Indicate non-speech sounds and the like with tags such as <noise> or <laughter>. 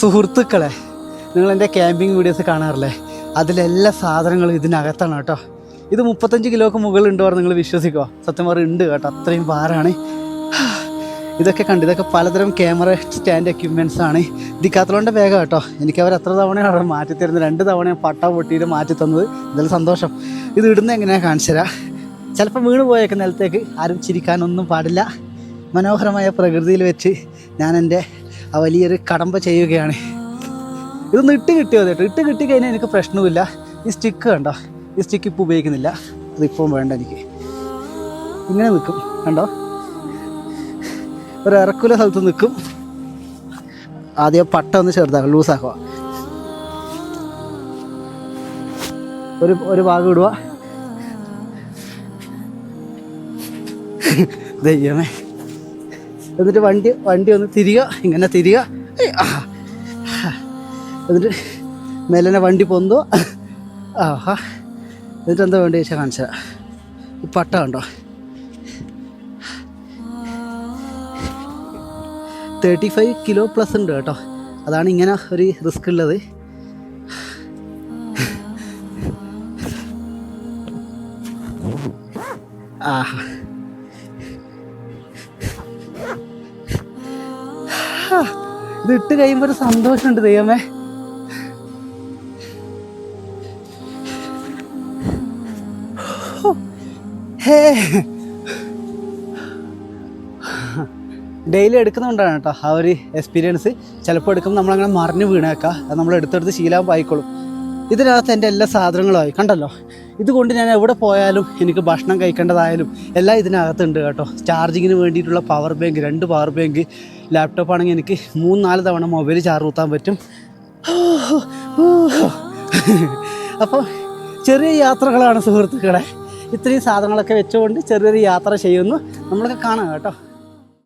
സുഹൃത്തുക്കളെ നിങ്ങൾ എന്റെ ക്യാമ്പിംഗ് വീഡിയോസ് കാണാറില്ലേ? അതിലെല്ലാ സാധനങ്ങളും ഇതിനകത്താണ് കേട്ടോ. ഇത് മുപ്പത്തഞ്ച് കിലോക്ക് മുകളിൽ ഉണ്ടോ നിങ്ങൾ വിശ്വസിക്കുമോ സത്യം പറഞ്ഞാൽ ഉണ്ട് കേട്ടോ. അത്രയും ഭാരമാണ്. <sighs> ഇതൊക്കെ കണ്ട് ഇതൊക്കെ പലതരം ക്യാമറ സ്റ്റാൻഡ് എക്യുപ്മെന്റ്സ് ആണ്. ദിക്കാത്തലോന്റെ വേഗം കേട്ടോ. എനിക്ക് അവർ എത്ര തവണയാണ് മാറ്റി തരുന്നത്? രണ്ട് തവണ പട്ട പൊട്ടിയിട്ട് മാറ്റി തന്നത്. ഇതിൽ സന്തോഷം. ഇത് ഇടുന്ന എങ്ങനെയാണ് കാണിച്ചു തരാം. ചിലപ്പോൾ വീണ് പോയേക്കുന്ന നിലത്തേക്ക് ആരും ചിരിക്കാനൊന്നും പാടില്ല. മനോഹരമായ പ്രകൃതിയിൽ വെച്ച് ഞാൻ എന്റെ ആ വലിയൊരു കടമ്പ ചെയ്യുകയാണ്. ഇതൊന്ന് ഇട്ട് കിട്ടിയോ കേട്ടോ? ഇട്ട് കിട്ടി കഴിഞ്ഞാൽ എനിക്ക് പ്രശ്നവുമില്ല. ഈ സ്റ്റിക്ക് കണ്ടോ? ഈ സ്റ്റിക്ക് ഇപ്പോൾ ഉപയോഗിക്കുന്നില്ല. അതിപ്പോൾ വേണ്ട എനിക്ക്. ഇങ്ങനെ നിൽക്കും. കണ്ടോ? ഒരു ഇറക്കുല സ്ഥലത്ത് നിൽക്കും. ആദ്യം പട്ട ഒന്ന് ചെറുതാക്കുക ലൂസാക്കുക. ഒരു ഒരു ഭാഗം ഇടുക. ദയ്യമേ എന്നിട്ട് വണ്ടി വണ്ടി ഒന്ന് തിരിക ഇങ്ങനെ തിരിക. എന്നിട്ട് മെല്ലനെ വണ്ടി പൊന്തോ ആഹാ. എന്നിട്ട് എന്താ വേണ്ടി വെച്ചാൽ കാണിച്ചാ ഈ പട്ട കണ്ടോ? തേർട്ടി ഫൈവ് കിലോ പ്ലസ് ഉണ്ട് കേട്ടോ. അതാണ് ഇങ്ങനെ ഒരു റിസ്ക് ഉള്ളത്. ആഹാ. ഇത് ഇട്ട് ഒരു സന്തോഷമുണ്ട് ദൈവമേ. ഹേ ഡെയിലി എടുക്കുന്നതുകൊണ്ടാണ് കേട്ടോ ആ ഒരു എക്സ്പീരിയൻസ് ചിലപ്പോൾ എടുക്കുമ്പോൾ നമ്മളങ്ങനെ മറിഞ്ഞു വീണേക്കാം. അത് നമ്മൾ എടുത്തെടുത്ത് ശീലാകുമ്പോൾ ആയിക്കോളും ഇതിനകത്ത് എന്റെ എല്ലാ സാധനങ്ങളുമായി കണ്ടല്ലോ? ഇതുകൊണ്ട് ഞാൻ എവിടെ പോയാലും എനിക്ക് ഭക്ഷണം കഴിക്കേണ്ടതായാലും എല്ലാം ഇതിനകത്തുണ്ട് കേട്ടോ. ചാർജിങ്ങിന് വേണ്ടിയിട്ടുള്ള പവർ ബാങ്ക് രണ്ട് പവർ ബാങ്ക് ലാപ്ടോപ്പ് ആണെങ്കിൽ എനിക്ക് മൂന്ന് നാല് തവണ മൊബൈൽ ചാർജ് കൂത്താൻ പറ്റും. അപ്പോൾ ചെറിയ യാത്രകളാണ് സുഹൃത്തുക്കളെ. ഇത്രയും സാധനങ്ങളൊക്കെ വെച്ചുകൊണ്ട് ചെറിയൊരു യാത്ര ചെയ്യുന്നു. നമ്മളൊക്കെ കാണാം കേട്ടോ.